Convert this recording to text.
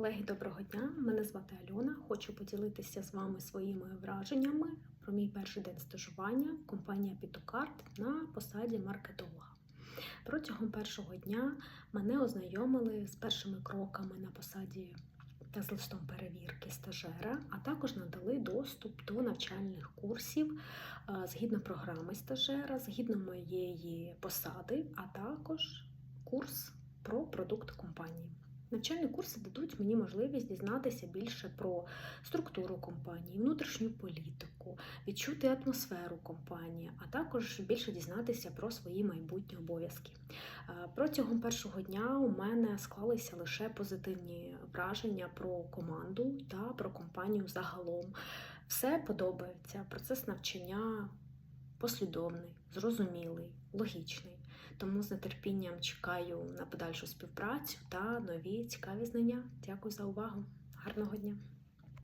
Колеги, доброго дня! Мене звати Альона. Хочу поділитися з вами своїми враженнями про мій перший день стажування в компанії Пітокарт на посаді маркетолога. Протягом першого дня мене ознайомили з першими кроками на посаді та з листом перевірки стажера, а також надали доступ до навчальних курсів е, згідно програми стажера, згідно моєї посади, а також курс про продукт компанії. Навчальні курси дадуть мені можливість дізнатися більше про структуру компанії, внутрішню політику, відчути атмосферу компанії, а також більше дізнатися про свої майбутні обов'язки. Е, Протягом першого дня у мене склалися лише позитивні враження про команду та про компанію загалом. Все подобається. Процес навчання послідовний, зрозумілий, логічний. Тому з нетерпінням чекаю на подальшу співпрацю та нові цікаві знання. Дякую за увагу. Гарного дня!